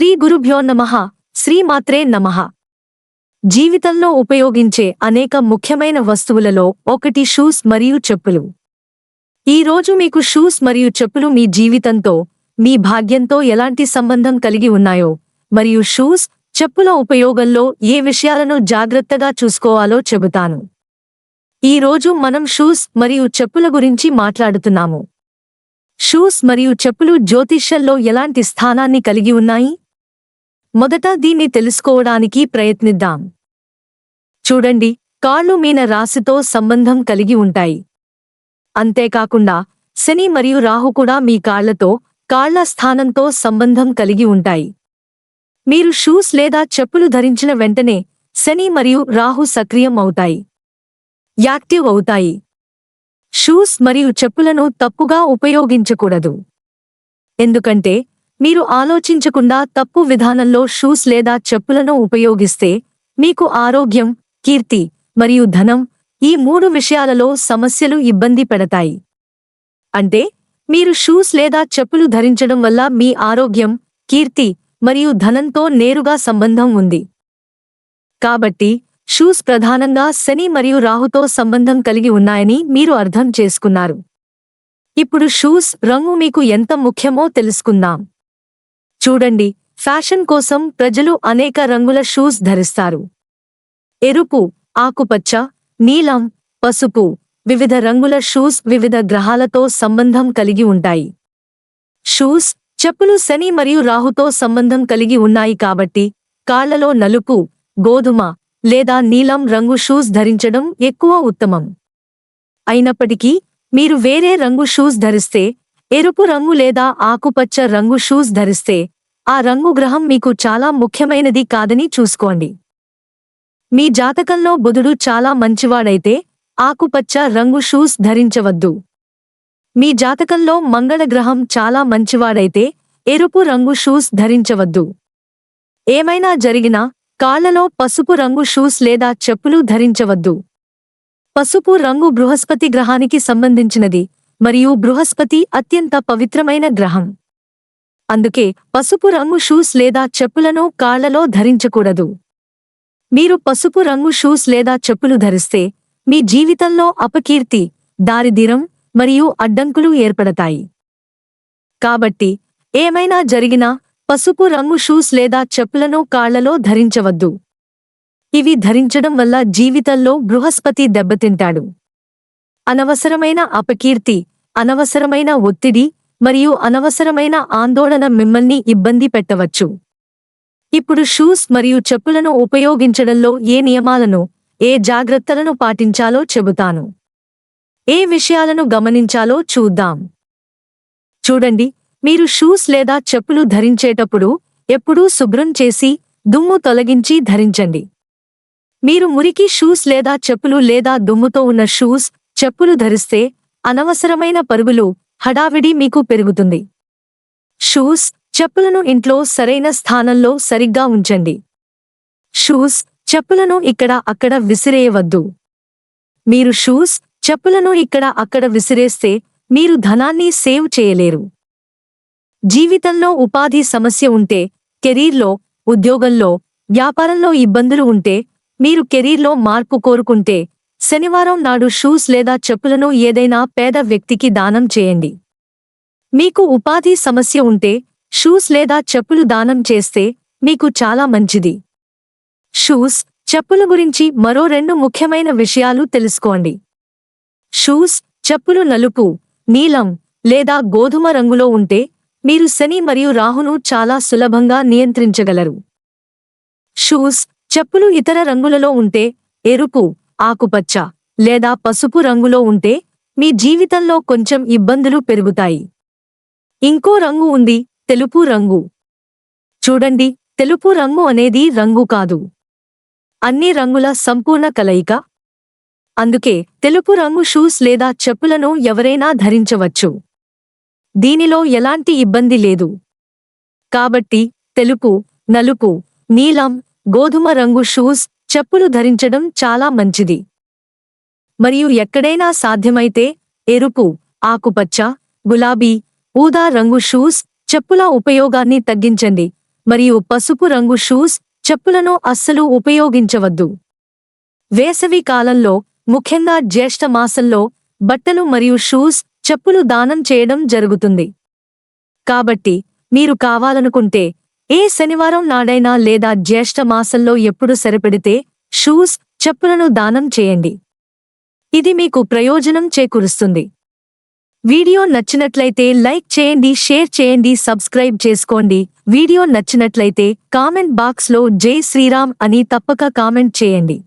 శ్రీ గురుభ్యో నమ శ్రీమాత్రే నమః. జీవితంలో ఉపయోగించే అనేక ముఖ్యమైన వస్తువులలో ఒకటి షూస్ మరియు చెప్పులు. ఈ రోజు మీకు షూస్ మరియు చెప్పులు మీ జీవితంతో మీ భాగ్యంతో ఎలాంటి సంబంధం కలిగి ఉన్నాయో మరియు షూస్ చెప్పుల ఉపయోగంలో ఏ విషయాలను జాగ్రత్తగా చూసుకోవాలో చెబుతాను. ఈ రోజు మనం షూస్ మరియు చెప్పుల గురించి మాట్లాడుతున్నాము. షూస్ మరియు చెప్పులు జ్యోతిష్యంలో ఎలాంటి స్థానాన్ని కలిగి ఉన్నాయి? మొదట దీన్ని తెలుసుకోవడానికి ప్రయత్నిద్దాం. చూడండి కాళ్ళు మీన రాశితో సంబంధం కలిగి ఉంటాయి. అంతేకాకుండా శని మరియు రాహు కూడా మీ కాళ్ళతో కాళ్ళ స్థానంతో సంబంధం కలిగి ఉంటాయి. మీరు షూస్ లేదా చెప్పులు ధరించిన వెంటనే శని మరియు రాహు సక్రియం అవుతాయి. యాక్టివ్ అవుతాయి. షూస్ మరియు చెప్పులను తప్పుగా ఉపయోగించకూడదు. ఎందుకంటే మీరు ఆలోచించకుండా తప్పు విధానంలో షూస్ లేదా చెప్పులను ఉపయోగిస్తే మీకు ఆరోగ్యం కీర్తి మరియు ధనం ఈ మూడు విషయాలలో సమస్యలు ఇబ్బంది పెడతాయి. అంటే మీరు షూస్ లేదా చెప్పులు ధరించడం వల్ల మీ ఆరోగ్యం కీర్తి మరియు ధనంతో నేరుగా సంబంధం ఉంది. కాబట్టి షూస్ ప్రధానంగా శని మరియు రాహుతో సంబంధం కలిగి ఉన్నాయని మీరు అర్థం చేసుకున్నారు. ఇప్పుడు షూస్ రంగు మీకు ఎంత ముఖ్యమో తెలుసుకుందాం. చూడండి ఫ్యాషన్ కోసం ప్రజలు అనేక రంగుల షూస్ ధరిస్తారు. ఎరుపు ఆకుపచ్చ నీలం పసుపు వివిధ రంగుల షూస్ వివిధ గ్రహాలతో సంబంధం కలిగి ఉంటాయి. షూస్ చెప్పులు శని మరియు రాహుతో సంబంధం కలిగి ఉన్నాయి కాబట్టి కాళ్ళలో నలుపు గోధుమ లేదా నీలం రంగు షూస్ ధరించడం ఎక్కువ ఉత్తమం. అయినప్పటికీ మీరు వేరే రంగు షూస్ ధరిస్తే ఎరుపు రంగు లేదా ఆకుపచ్చ రంగు షూస్ ధరిస్తే ఆ రంగు గ్రహం మీకు చాలా ముఖ్యమైనది కాదని చూసుకోండి. మీ జాతకంలో బుధుడు చాలా మంచివాడైతే ఆకుపచ్చ రంగు షూస్ ధరించవద్దు. మీ జాతకంలో మంగళ గ్రహం చాలా మంచివాడైతే ఎరుపు రంగు షూస్ ధరించవద్దు. ఏమైనా జరిగినా కాళ్ళలో పసుపు రంగు షూస్ లేదా చెప్పులు ధరించవద్దు. పసుపు రంగు బృహస్పతి గ్రహానికి సంబంధించినది మరియు బృహస్పతి అత్యంత పవిత్రమైన గ్రహం. అందుకే పసుపు రంగు షూస్ లేదా చెప్పులను కాళ్ళలో ధరించకూడదు. మీరు పసుపు రంగు షూస్ లేదా చెప్పులు ధరిస్తే మీ జీవితంలో అపకీర్తి దారిదీరం మరియు అడ్డంకులు ఏర్పడతాయి. కాబట్టి ఏమైనా జరిగినా పసుపు రంగు షూస్ లేదా చెప్పులను కాళ్ళలో ధరించవద్దు. ఇవి ధరించడం వల్ల జీవితంలో బృహస్పతి దెబ్బతింటాడు. అనవసరమైన అపకీర్తి అనవసరమైన ఒత్తిడి మరియు అనవసరమైన ఆందోళన మిమ్మల్ని ఇబ్బంది పెట్టవచ్చు. ఇప్పుడు షూస్ మరియు చెప్పులను ఉపయోగించడంలో ఏ నియమాలను ఏ జాగ్రత్తలను పాటించాలో చెబుతాను. ఏ విషయాలను గమనించాలో చూద్దాం. చూడండి మీరు షూస్ లేదా చెప్పులు ధరించేటప్పుడు ఎప్పుడూ శుభ్రం చేసి దుమ్ము తొలగించి ధరించండి. మీరు మురికి షూస్ లేదా చెప్పులు లేదా దుమ్ముతో ఉన్న షూస్ చెప్పులు ధరిస్తే అనవసరమైన పరుగులు హడావిడి మీకు పెరుగుతుంది. షూస్ చెప్పులను ఇంట్లో సరైన స్థానంలో సరిగ్గా ఉంచండి. షూస్ చెప్పులను ఇక్కడ అక్కడ విసిరేయవద్దు. మీరు షూస్ చెప్పులను ఇక్కడ అక్కడ విసిరేస్తే మీరు ధనాన్ని సేవ్ చేయలేరు. జీవితంలో ఉపాధి సమస్య ఉంటే కెరీర్లో ఉద్యోగంలో వ్యాపారంలో ఇబ్బందులు ఉంటే మీరు కెరీర్లో మార్పు కోరుకుంటే శనివారం నాడు షూస్ లేదా చెప్పులను ఏదైనా పేద వ్యక్తికి దానం చేయండి. మీకు ఉపాధి సమస్య ఉంటే షూస్ లేదా చెప్పులు దానం చేస్తే మీకు చాలా మంచిది. షూస్ చెప్పుల గురించి మరో రెండు ముఖ్యమైన విషయాలు తెలుసుకోండి. షూస్ చెప్పులు నలుపు నీలం లేదా గోధుమ రంగులో ఉంటే మీరు శని మరియు రాహును చాలా సులభంగా నియంత్రించగలరు. షూస్ చెప్పులు ఇతర రంగులలో ఉంటే ఎరుపు ఆకుపచ్చ లేదా పసుపు రంగులో ఉంటే మీ జీవితంలో కొంచెం ఇబ్బందులు పెరుగుతాయి. ఇంకో రంగు ఉంది తెలుపు రంగు. చూడండి తెలుపు రంగు అనేది రంగు కాదు. అన్ని రంగుల సంపూర్ణ కలయిక. అందుకే తెలుపు రంగు షూస్ లేదా చెప్పులను ఎవరైనా ధరించవచ్చు. దీనిలో ఎలాంటి ఇబ్బంది లేదు. కాబట్టి తెలుపు నలుపు నీలం గోధుమ రంగు షూస్ చెప్పులు ధరించడం చాలా మంచిది. మరియు ఎక్కడైనా సాధ్యమైతే ఎరుపు ఆకుపచ్చ గులాబీ ఊదా రంగు షూస్ చెప్పుల ఉపయోగాన్ని తగ్గించండి. మరియు పసుపు రంగు షూస్ చెప్పులను అస్సలు ఉపయోగించవద్దు. వేసవి కాలంలో ముఖ్యంగా జ్యేష్ఠ మాసంలో బట్టలు మరియు షూస్ చెప్పులు దానం చేయడం జరుగుతుంది. కాబట్టి మీరు కావాలనుకుంటే ఏ శనివారం నాడైనా లేదా జ్యేష్ఠ మాసంలో ఎప్పుడు సరిపెడితే షూస్ చెప్పులను దానం చేయండి. ఇది మీకు ప్రయోజనం చేకూరుస్తుంది. వీడియో నచ్చినట్లయితే లైక్ చేయండి షేర్ చేయండి సబ్స్క్రైబ్ చేసుకోండి. వీడియో నచ్చినట్లయితే కామెంట్ బాక్స్లో జై శ్రీరామ్ అని తప్పక కామెంట్ చేయండి.